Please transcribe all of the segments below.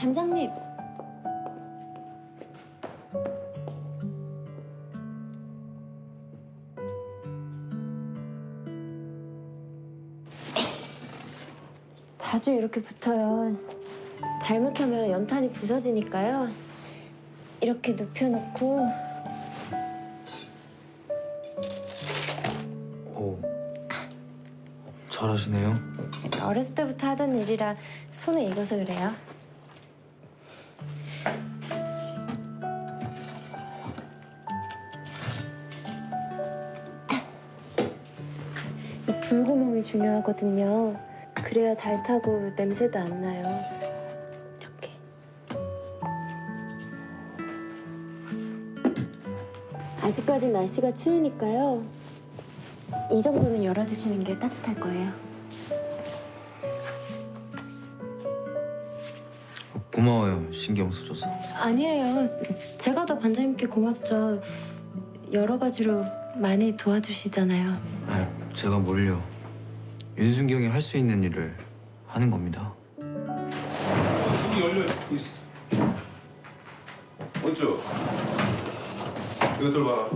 반장님. 자주 이렇게 붙어요. 잘못하면 연탄이 부서지니까요. 이렇게 눕혀놓고 오, 잘하시네요. 어렸을 때부터 하던 일이라 손에 익어서 그래요. 이 불구멍이 중요하거든요. 그래야 잘 타고 냄새도 안 나요. 이렇게. 아직까지 날씨가 추우니까요. 이 정도는 열어두시는 게 따뜻할 거예요. 고마워요. 신경 써줘서. 아니에요. 제가 더 반장님께 고맙죠. 여러 가지로 많이 도와주시잖아요. 아, 제가 뭘요? 윤순경이 할 수 있는 일을 하는 겁니다. 문이 열려 있어. 어쩌? 이것들 봐라.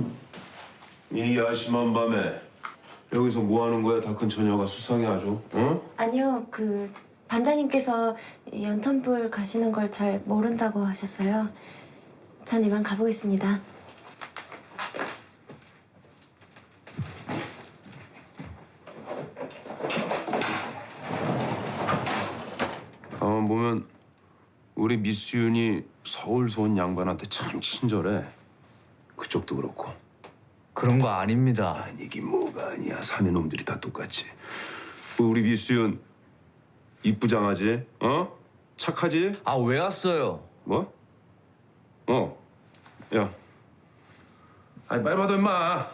이 야심한 밤에 여기서 뭐 하는 거야? 다 큰 처녀가 수상해 아주. 어? 아니요, 그 반장님께서 이 연탄불 가시는 걸 잘 모른다고 하셨어요. 전 이만 가보겠습니다. 가만 보면 우리 미스윤이 서울서 온 양반한테 참 친절해. 그쪽도 그렇고. 그런 거 아닙니다. 아니긴 뭐가 아니야. 사내 놈들이 다 똑같지. 그 우리 미스윤 이쁘장하지? 어? 착하지? 아, 왜 왔어요? 뭐? 어. 야. 아니 빨리 받아 임마.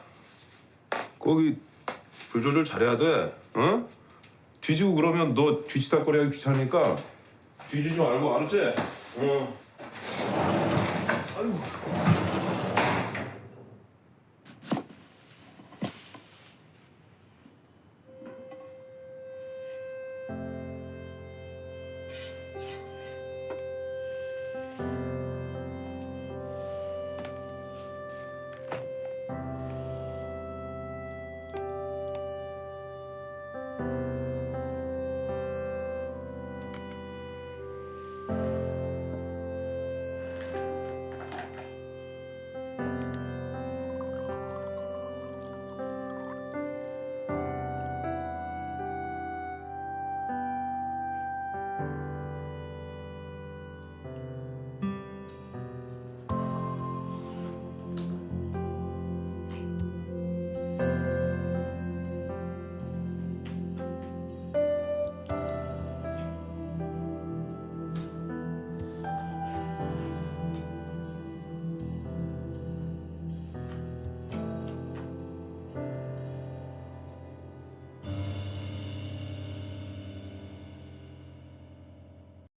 거기 불 조절 잘해야 돼. 어? 뒤지고 그러면 너 뒤치다거리하기 귀찮으니까 뒤지지 말고 알았지? 어. 아이고.